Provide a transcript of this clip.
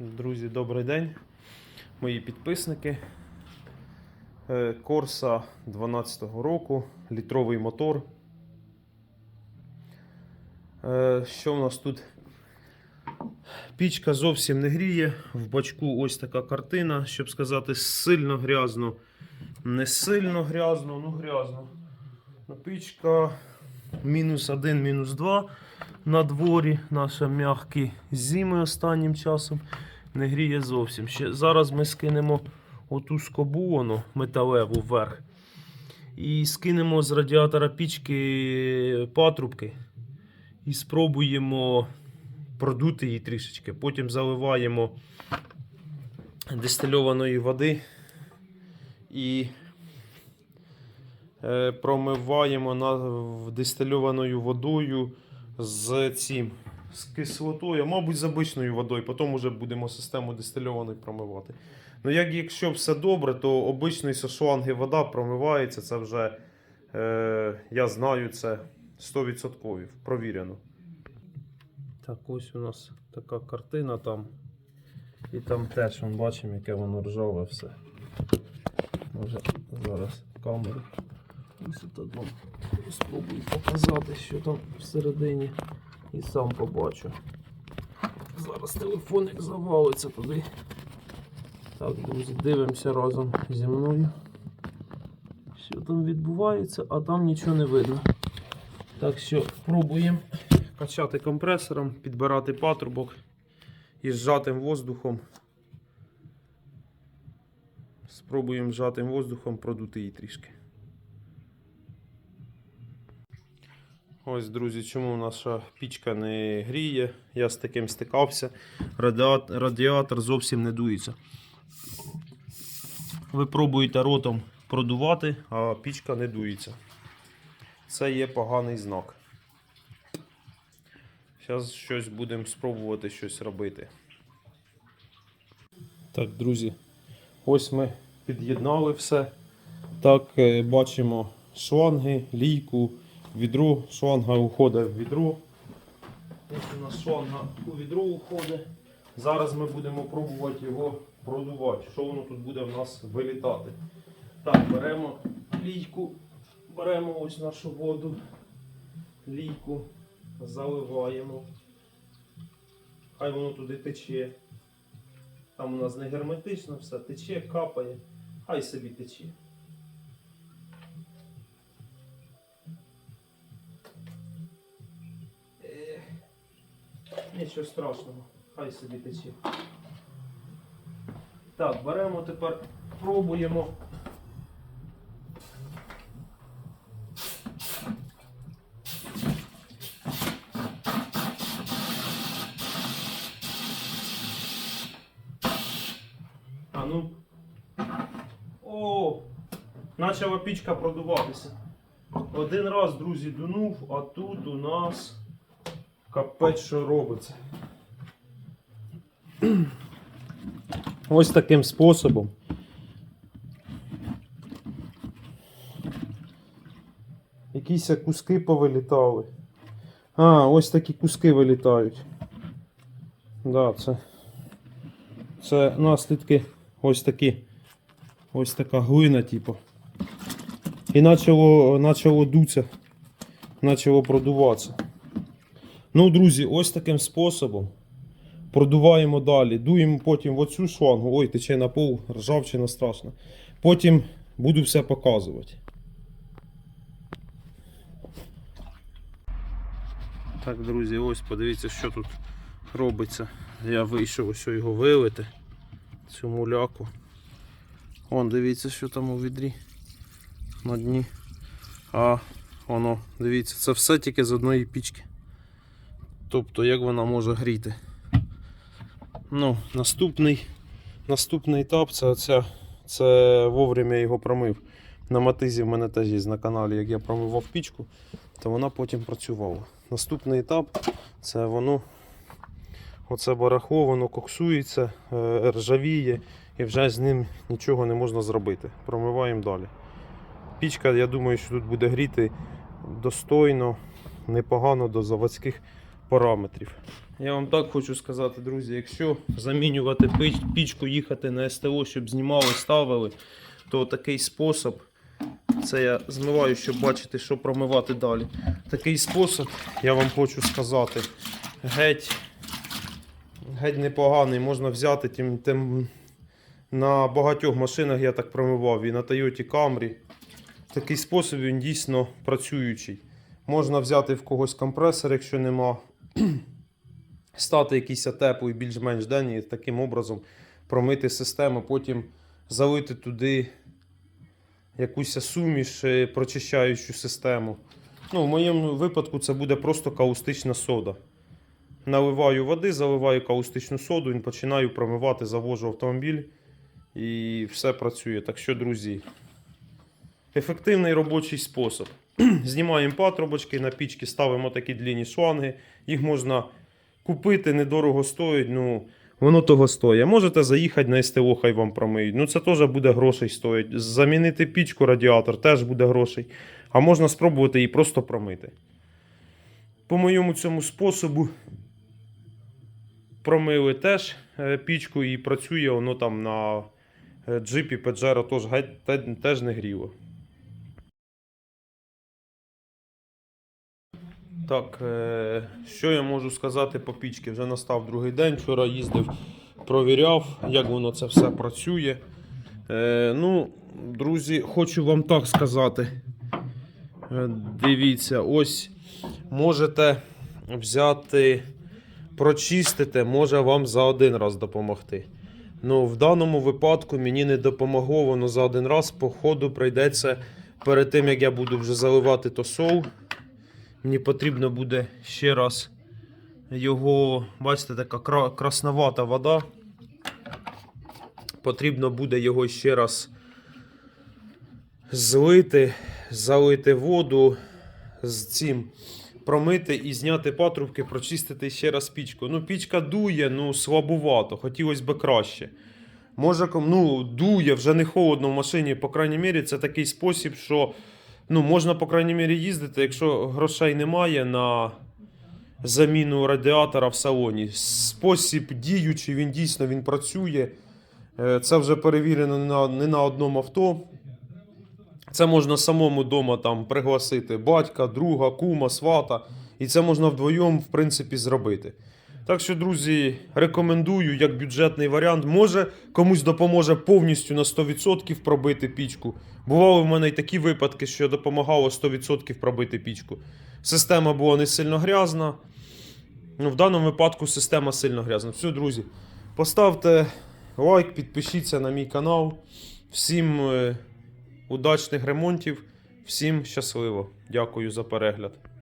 Друзі, добрий день, мої підписники. Е, Корса 12-го року, літровий мотор. Е, Що в нас тут? Пічка зовсім не гріє. В бачку ось така картина, щоб сказати, сильно грязно. Не сильно грязно, ну грязно. Пічка мінус 1, мінус 2 на дворі. Наша м'які зими останнім часом не гріє зовсім. Ще зараз ми скинемо оту скобу воно, металеву вверх. І скинемо з радіатора пічки патрубки. І спробуємо продути її трішечки. Потім заливаємо дистильованої води і е, промиваємо дистильованою водою з цим, з кислотою, мабуть, з обичною водою. Потім вже будемо систему дистильованої промивати. Ну, як якщо все добре, то обичної зі шланги вода промивається. Це вже е, я знаю це 100% провірено. Так, ось у нас така картина там. І там теж ми бачимо, яке воно ржаве все. Може зараз камеру. Ось тут вам спробую показати, що там всередині. І сам побачу. Зараз телефоник завалиться туди. Так, друзі, дивимося разом зі мною. Що там відбувається, а там нічого не видно. Так що пробуємо качати компресором, підбирати патрубок і зжатим воздухом. Спробуємо зжатим воздухом продути її трішки. Ось, друзі, чому наша пічка не гріє. Я з таким стикався. Радіат- Радіатор зовсім не дується. Ви пробуєте ротом продувати, а пічка не дується. Це є поганий знак. Зараз щось будемо спробувати щось робити. Так, друзі, ось ми під'єднали все. Так, е, бачимо шланги, лійку, відро. Шланга уходить в відро. Ось у нас шланга у відро уходить. Зараз ми будемо пробувати його продувати. Що воно тут буде в нас вилітати. Так, беремо лійку, беремо ось нашу воду, лійку, заливаємо. Хай воно туди тече. Там у нас не герметично все, тече, капає, хай собі тече. Нічого страшного, хай собі тече. Так, беремо тепер, пробуємо. А ну. О! Почала пічка продуватися. Один раз, друзі, дунув, а тут у нас капець що робиться. Ось таким способом. Якісь куски повилітали. А, ось такі куски вилітають. Да, це, це наслідки ось такі. Ось така глина, типу. І почало, почало дуться, почало продуватися. Ну, друзі, ось таким способом. Продуваємо далі. Дуємо потім в оцю шлангу. Ой, тече на пол, ржавчина страшна. Потім буду все показувати. Так, друзі, ось подивіться, що тут робиться. Я вийшов ось його вилити. Цю муляку. Вон, дивіться, що там у відрі на дні. А воно, дивіться, це все тільки з одної пічки. Тобто, як вона може гріти. Ну, наступний, наступний етап це, оця, це вовремя його промив. На матизі в мене теж є на каналі, як я промивав пічку, то вона потім працювала. Наступний етап це воно, оце барахло, воно коксується, е, ржавіє і вже з ним нічого не можна зробити. Промиваємо далі. Пічка, я думаю, що тут буде гріти достойно, непогано до заводських параметрів. Я вам так хочу сказати, друзі, якщо замінювати піч- пічку, їхати на СТО, щоб знімали, ставили, то такий спосіб. Це я змиваю, щоб бачити, що промивати далі. Такий спосіб, я вам хочу сказати, геть, геть непоганий. Можна взяти тим, тим на багатьох машинах я так промивав і на Toyota Camry. Такий спосіб він дійсно працюючий. Можна взяти в когось компресор, якщо нема, стати якийсь теплий, більш-менш день і таким образом промити систему, потім залити туди якусь суміш, е, прочищаючу систему. Ну, в моєму випадку це буде просто каустична сода. Наливаю води, заливаю каустичну соду і починаю промивати, завожу автомобіль і все працює. Так що, друзі, ефективний робочий спосіб. Знімаємо патрубочки, на пічки ставимо такі длінні шланги. Їх можна купити, недорого стоїть. Ну, воно того стоїть. Можете заїхати на СТО, хай вам промиють. Ну, це теж буде грошей стоїть. Замінити пічку, радіатор теж буде грошей. А можна спробувати її просто промити. По моєму цьому способу промили теж е, пічку і працює воно там на е, джипі Pajero теж, теж не гріло. Так, е, що я можу сказати по пічці? Вже настав другий день. Вчора їздив, провіряв, як воно це все працює. Е, ну, друзі, хочу вам так сказати. Е, Дивіться, ось можете взяти, прочистити, може вам за один раз допомогти. Ну, в даному випадку мені не допомогло воно за один раз. По ходу прийдеться перед тим, як я буду вже заливати то сол. Мені потрібно буде ще раз його, бачите, така кра- красновата вода. Потрібно буде його ще раз злити, залити воду з цим, промити і зняти патрубки, прочистити ще раз пічку. Ну, пічка дує, ну слабувато, хотілося б краще. Може, ну, дує, вже не холодно в машині, по крайній мірі, це такий спосіб, що ну, можна, по крайній мірі, їздити, якщо грошей немає на заміну радіатора в салоні. Спосіб діючий, він дійсно він працює. Е, Це вже перевірено не на, не на одному авто. Це можна самому вдома там пригласити батька, друга, кума, свата. І це можна вдвоєм, в принципі, зробити. Так що, друзі, рекомендую як бюджетний варіант. Може, комусь допоможе повністю на 100% пробити пічку. Бували в мене й такі випадки, що допомагало 100% пробити пічку. Система була не сильно грязна. Ну, в даному випадку система сильно грязна. Все, друзі, поставте лайк, підпишіться на мій канал. Всім е, удачних ремонтів, всім щасливо. Дякую за перегляд.